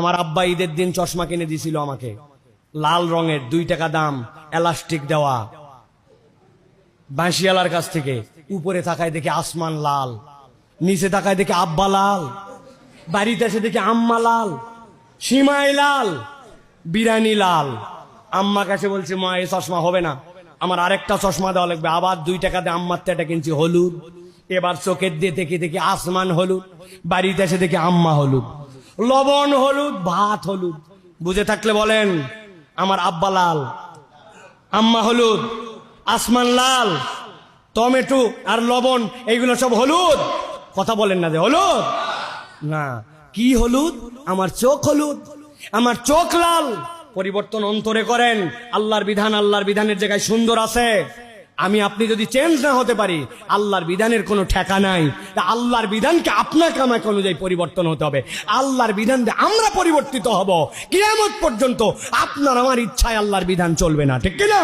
আমার আব্বা ঈদের দিন চশমা কিনে দিছিল আমাকে। লাল রঙের দুই টাকা দাম, এলাস্টিক দেওয়া। বাঁশিয়ালার কাছ থেকে, উপরে তাকায় দেখে আসমান লাল, নিচে তাকায় দেখে আব্বা লাল, বাড়িতে এসে দেখে আম্মা লাল, সীমাই লাল, বিরানি লাল। আম্মা কাছে বলছে, মা, এই চশমা হবে না। আমার আরেকটা চশমা দেওয়া লাগবে। আবার দুই টাকা দিয়ে আম্মার থেকে কিনছি হলুদ। এবার চোখের দিয়ে দেখে, দেখি আসমান হলুদ। বাড়িতে এসে দেখি আম্মা হলুদ। লবণ, হলুদ, ভাত, হলুদ। বুঝে থাকলে বলেন, আমার আব্বা লাল, আম্মা হলুদ, আসমান লাল, টমেটো আর লবণ, এইগুলো সব হলুদ। কথা বলেন না যে হলুদ। না, কি হলুদ? আমার চোখ হলুদ। আমার চোখ লাল। পরিবর্তন অন্তরে করেন। আল্লাহর বিধান, আল্লাহর বিধানের জায়গায় সুন্দর আছে। আমি আপনি যদি চেঞ্জ না হতে পারি, আল্লাহর বিধানের কোনো ঠেকা নাই। আল্লাহর বিধানকে আপনাকে আমাকে অনুযায়ী পরিবর্তন হতে হবে। আল্লাহর বিধান আমরা পরিবর্তিত হব। কিয়ামত পর্যন্ত আপনার আমার ইচ্ছায় আল্লাহর বিধান চলবে না। ঠিক কিনা?